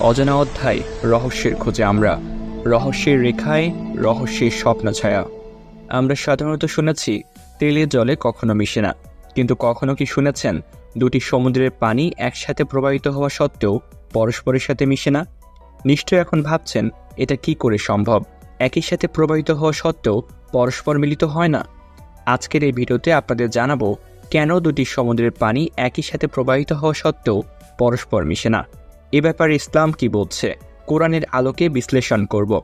অজানা অধ্যায়, রহস্যের খোঁজে আমরা। রহস্যের রেখায় রহস্যের স্বপ্ন ছায়া। আমরা সাধারণত শুনেছি তেলের জলে কখনো মিশে না। কিন্তু কখনো কি শুনেছেন, দুটি সমুদ্রের পানি একসাথে প্রবাহিত হওয়া সত্ত্বেও পরস্পরের সাথে মিশে না? নিশ্চয় এখন ভাবছেন, এটা কি করে সম্ভব? একই সাথে প্রবাহিত হওয়া সত্ত্বেও পরস্পর মিলিত হয় না? আজকের এই ভিডিওতে আপনাদের জানাব, কেন দুটি সমুদ্রের পানি একই সাথে প্রবাহিত হওয়া সত্ত্বেও পরস্পর মিশে না? এ ব্যাপারে ইসলাম কি বলছে? কোরআনের আলোকে বিশ্লেষণ করব।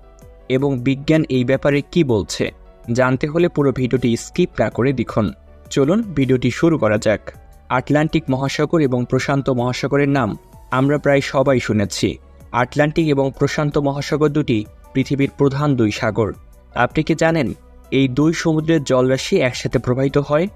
এবং বিজ্ঞান এই ব্যাপারে কি বলছে? জানতে হলে পুরো ভিডিওটি স্কিপ না করে দেখুন। চলুন ভিডিওটি শুরু করা যাক। আটলান্টিক মহাসাগর এবং প্রশান্ত মহাসাগরের নাম আমরা প্রায় সবাই শুনেছি। আটলান্টিক এবং প্রশান্ত মহাসাগর দুটি পৃথিবীর প্রধান দুই সাগর। আপনি কি জানেন, এই দুই সমুদ্রের জলরাশি একসাথে প্রবাহিত হয়?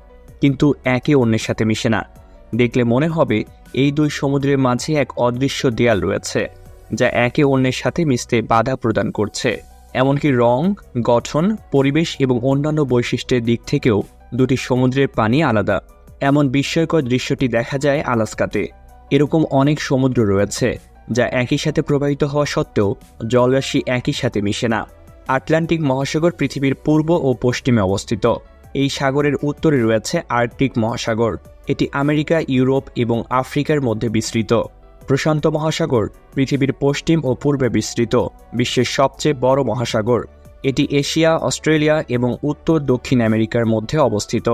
কিন্তু একে অন্যের সাথে মিশে না। দেখলে মনে হবে এই দুই সমুদ্রের মাঝে এক অদৃশ্য দেয়াল রয়েছে, যা একে অন্যের সাথে মিশতে বাধা প্রদান করছে। এমনকি রং, গঠন, পরিবেশ এবং অন্যান্য বৈশিষ্ট্যের দিক থেকেও দুটি সমুদ্রের পানি আলাদা। এমন বিস্ময়কর দৃশ্যটি দেখা যায় আলাস্কাতে। এরকম অনেক সমুদ্র রয়েছে, যা একই সাথে প্রবাহিত হওয়া সত্ত্বেও জলরাশি একই সাথে মিশে না। আটলান্টিক মহাসাগর পৃথিবীর পূর্ব ও পশ্চিমে অবস্থিত। এই সাগরের উত্তরে রয়েছে আর্কটিক মহাসাগর। এটি আমেরিকা, ইউরোপ এবং আফ্রিকার মধ্যে বিস্তৃত। প্রশান্ত মহাসাগর পৃথিবীর পশ্চিম ও পূর্বে বিস্তৃত, বিশ্বের সবচেয়ে বড় মহাসাগর। এটি এশিয়া, অস্ট্রেলিয়া এবং উত্তর দক্ষিণ আমেরিকার মধ্যে অবস্থিত।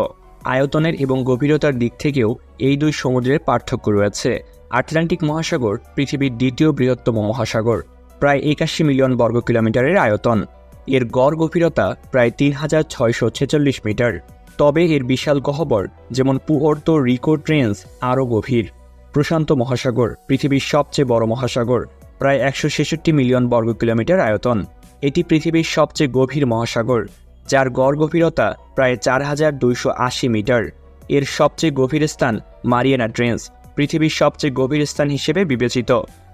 আয়তনের এবং গভীরতার দিক থেকেও এই দুই সমুদ্রের পার্থক্য রয়েছে। আটলান্টিক মহাসাগর পৃথিবীর দ্বিতীয় বৃহত্তম মহাসাগর, প্রায় একাশি মিলিয়ন বর্গ কিলোমিটারের আয়তন। এর গড় গভীরতা প্রায় তিন হাজার ছয়শো ছেচল্লিশ মিটার। তবে এর বিশাল গহ্বর, যেমন পুহর্তো রিকো ট্রেন্স, আরও গভীর। প্রশান্ত মহাসাগর, পৃথিবীর সবচেয়ে বড় মহাসাগর, প্রায় একশো ছেষট্টি মিলিয়ন বর্গ কিলোমিটার আয়তন। এটি পৃথিবীর সবচেয়ে গভীর মহাসাগর, যার গড় গভীরতা প্রায় চার হাজার দুইশো আশি মিটার। এর সবচেয়ে গভীর স্থান মারিয়ানা ট্রেন্স, পৃথিবীর সবচেয়ে গভীর স্থান হিসেবে বিবেচিত,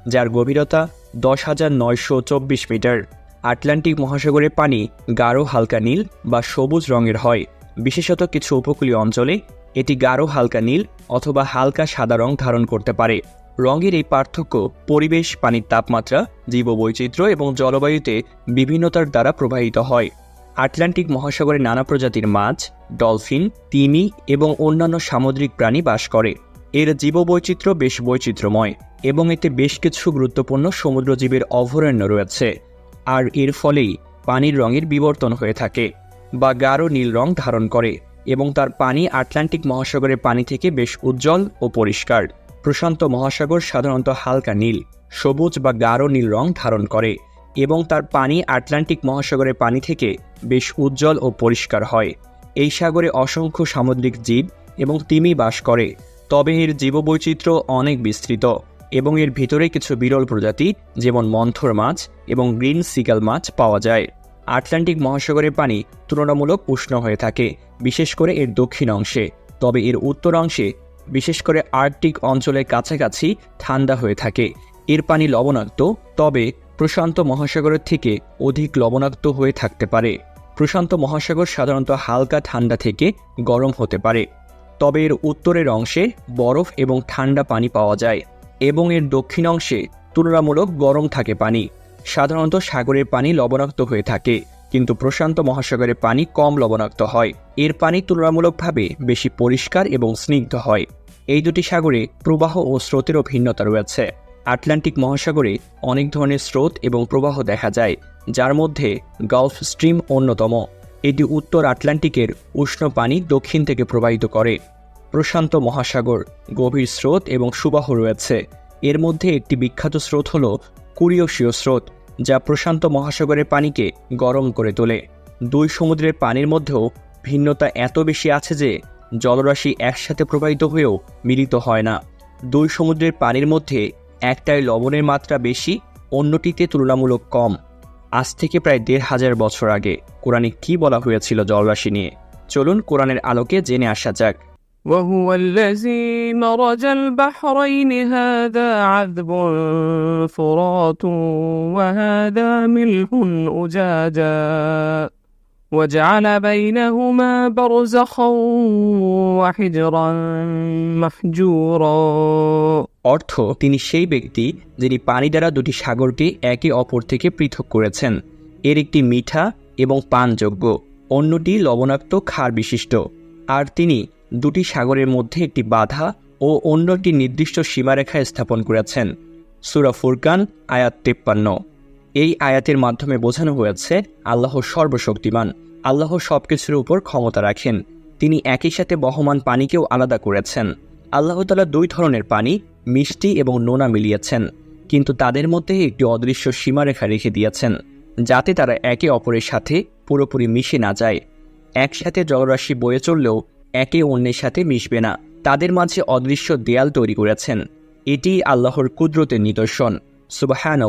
যার গভীরতা দশ হাজার নয়শো চব্বিশ মিটার। আটলান্টিক মহাসাগরের পানি গাঢ় হালকা নীল বা সবুজ রঙের হয়। বিশেষত কিছু উপকূলীয় অঞ্চলে এটি গাঢ় হালকা নীল অথবা হালকা সাদা রং ধারণ করতে পারে। রঙের এই পার্থক্য পরিবেশ, পানির তাপমাত্রা, জীববৈচিত্র্য এবং জলবায়ুতে বিভিন্নতার দ্বারা প্রবাহিত হয়। আটলান্টিক মহাসাগরে নানা প্রজাতির মাছ, ডলফিন, তিমি এবং অন্যান্য সামুদ্রিক প্রাণী বাস করে। এর জীববৈচিত্র্য বেশ বৈচিত্র্যময় এবং এতে বেশ কিছু গুরুত্বপূর্ণ সমুদ্রজীবের অভয়ারণ্য রয়েছে। আর এর ফলেই পানির রঙের বিবর্তন হয়ে থাকে বা গাঢ় নীল রং ধারণ করে এবং তার পানি আটলান্টিক মহাসাগরের পানি থেকে বেশ উজ্জ্বল ও পরিষ্কার। প্রশান্ত মহাসাগর সাধারণত হালকা নীল, সবুজ বা গাঢ় নীল রং ধারণ করে এবং তার পানি আটলান্টিক মহাসাগরের পানি থেকে বেশ উজ্জ্বল ও পরিষ্কার হয়। এই সাগরে অসংখ্য সামুদ্রিক জীব এবং তিমি বাস করে, তবে এর জীববৈচিত্র্য অনেক বিস্তৃত। এবং এর ভিতরে কিছু বিরল প্রজাতি, যেমন মন্থর মাছ এবং গ্রিন সিগাল মাছ পাওয়া যায়। আটলান্টিক মহাসাগরের পানি তুলনামূলক উষ্ণ হয়ে থাকে, বিশেষ করে এর দক্ষিণ অংশে। তবে এর উত্তর অংশে, বিশেষ করে আর্কটিক অঞ্চলের কাছাকাছি ঠান্ডা হয়ে থাকে। এর পানি লবণাক্ত, তবে প্রশান্ত মহাসাগরের থেকে অধিক লবণাক্ত হয়ে থাকতে পারে। প্রশান্ত মহাসাগর সাধারণত হালকা ঠান্ডা থেকে গরম হতে পারে। তবে এর উত্তরের অংশে বরফ এবং ঠান্ডা পানি পাওয়া যায়। এবং এর দক্ষিণ অংশে তুলনামূলক গরম থাকে পানি। সাধারণত সাগরের পানি লবণাক্ত হয়ে থাকে, কিন্তু প্রশান্ত মহাসাগরের পানি কম লবণাক্ত হয়। এর পানি তুলনামূলকভাবে বেশি পরিষ্কার এবং স্নিগ্ধ হয়। এই দুটি সাগরে প্রবাহ ও স্রোতেরও ভিন্নতা রয়েছে। আটলান্টিক মহাসাগরে অনেক ধরনের স্রোত এবং প্রবাহ দেখা যায়, যার মধ্যে গালফ স্ট্রিম অন্যতম। এটি উত্তর আটলান্টিকের উষ্ণ পানি দক্ষিণ থেকে প্রবাহিত করে। প্রশান্ত মহাসাগর, গভীর স্রোত এবং সুবাহ রয়েছে। এর মধ্যে একটি বিখ্যাত স্রোত হল কুরিয়সীয় স্রোত, যা প্রশান্ত মহাসাগরের পানিকে গরম করে তোলে। দুই সমুদ্রের পানির মধ্যেও ভিন্নতা এত বেশি আছে যে জলরাশি একসাথে প্রবাহিত হয়েও মিলিত হয় না। দুই সমুদ্রের পানির মধ্যে একটায় লবণের মাত্রা বেশি, অন্যটিতে তুলনামূলক কম। আজ থেকে প্রায় দেড় হাজার বছর আগে। কোরআনে কি বলা হয়েছিল জলরাশি নিয়ে? চলুন কোরআনের আলোকে জেনে আসা যাক। وهو الذي مرج البحرين هذا عذب فرات وهذا ملح أجاجا وجعل بينهما برزخا وحجرا محجورا অর্থ তিনি সেই ব্যক্তি যিনি পানি দ্বারা দুটি সাগরকে একে অপর থেকে পৃথক করেছেন এর একটি মিঠা এবং পানযোগ্য অন্যটি লবণাক্ত ক্ষার বিশিষ্ট আর তিনি দুটি সাগরের মধ্যে একটি বাধা ও অন্যটি নির্দিষ্ট সীমারেখা স্থাপন করেছেন। সুরা ফুরকান, আয়াত তেপ্পান্ন। এই আয়াতের মাধ্যমে বোঝানো হয়েছে, আল্লাহ সর্বশক্তিমান। আল্লাহ সব কিছুর উপর ক্ষমতা রাখেন। তিনি একই সাথে বহমান পানিকেও আলাদা করেছেন। আল্লাহ তালা দুই ধরনের পানি, মিষ্টি এবং নোনা মিলিয়েছেন। কিন্তু তাদের মধ্যে একটি অদৃশ্য সীমারেখা রেখে দিয়েছেন, যাতে তারা একে অপরের সাথে পুরোপুরি মিশে না যায়। একসাথে জলরাশি বয়ে চললেও একে অন্যের সাথে মিশবে না। তাদের মাঝে অদৃশ্য দেয়াল তৈরি করেছেন। এটি আল্লাহর কুদরতের নিদর্শন। সুবাহান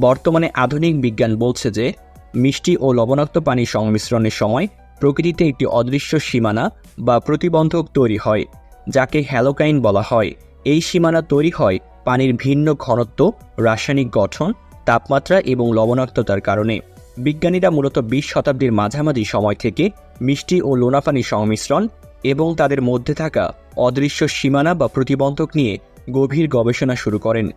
বর্তমানে আধুনিক বিজ্ঞান বলছে যে, মিষ্টি ও লবণাক্ত পানির সংমিশ্রণের সময় প্রকৃতিতে একটি অদৃশ্য সীমানা বা প্রতিবন্ধক তৈরি হয়, যাকে হ্যালোকাইন বলা হয়। এই সীমানা তৈরি হয় পানির ভিন্ন ঘনত্ব, রাসায়নিক গঠন, তাপমাত্রা এবং লবণাক্ততার কারণে। বিজ্ঞানীরা মূলত বিশ শতাব্দীর মাঝামাঝি সময় থেকে মিষ্টি ও লোনা পানির সংমিশ্রণ এবং তাদের মধ্যে থাকা অদৃশ্য সীমানা বা প্রতিবন্ধক নিয়ে গভীর গবেষণা শুরু করেন।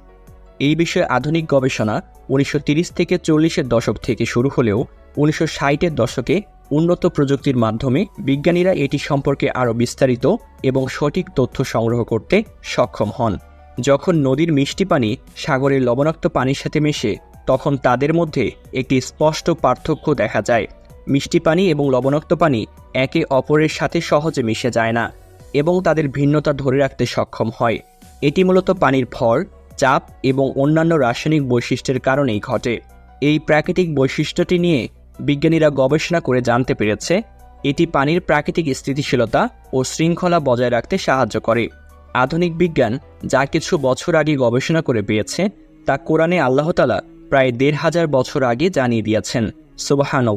এই বিষয়ে আধুনিক গবেষণা উনিশশো থেকে চল্লিশের দশক থেকে শুরু হলেও উনিশশো ষাটের দশকে উন্নত প্রযুক্তির মাধ্যমে বিজ্ঞানীরা এটি সম্পর্কে আরও বিস্তারিত এবং সঠিক তথ্য সংগ্রহ করতে সক্ষম হন। যখন নদীর মিষ্টি পানি সাগরের লবণাক্ত পানির সাথে মেশে, তখন তাদের মধ্যে একটি স্পষ্ট পার্থক্য দেখা যায়। মিষ্টি পানি এবং লবণাক্ত পানি একে অপরের সাথে সহজে মিশে যায় না এবং তাদের ভিন্নতা ধরে রাখতে সক্ষম হয়। এটি মূলত পানির ভর, চাপ এবং অন্যান্য রাসায়নিক বৈশিষ্ট্যের কারণেই ঘটে। এই প্রাকৃতিক বৈশিষ্ট্যটি নিয়ে বিজ্ঞানীরা গবেষণা করে জানতে পেরেছে, এটি পানির প্রাকৃতিক স্থিতিশীলতা ও শৃঙ্খলা বজায় রাখতে সাহায্য করে। আধুনিক বিজ্ঞান যা কিছু বছর আগে গবেষণা করে পেয়েছে, তা কোরআনে আল্লাহতালা প্রায় দেড় হাজার বছর আগে জানিয়ে দিয়েছেন। সুবাহান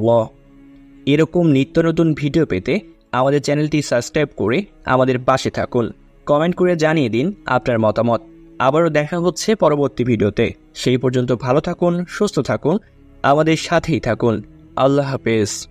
এরকম নিত্য নতুন ভিডিও পেতে আমাদের চ্যানেলটি সাবস্ক্রাইব করে আমাদের পাশে থাকুন। কমেন্ট করে জানিয়ে দিন আপনার মতামত। আবারও দেখা হচ্ছে পরবর্তী ভিডিওতে। সেই পর্যন্ত ভালো থাকুন, সুস্থ থাকুন, আমাদের সাথেই থাকুন। আল্লাহ হাফেজ।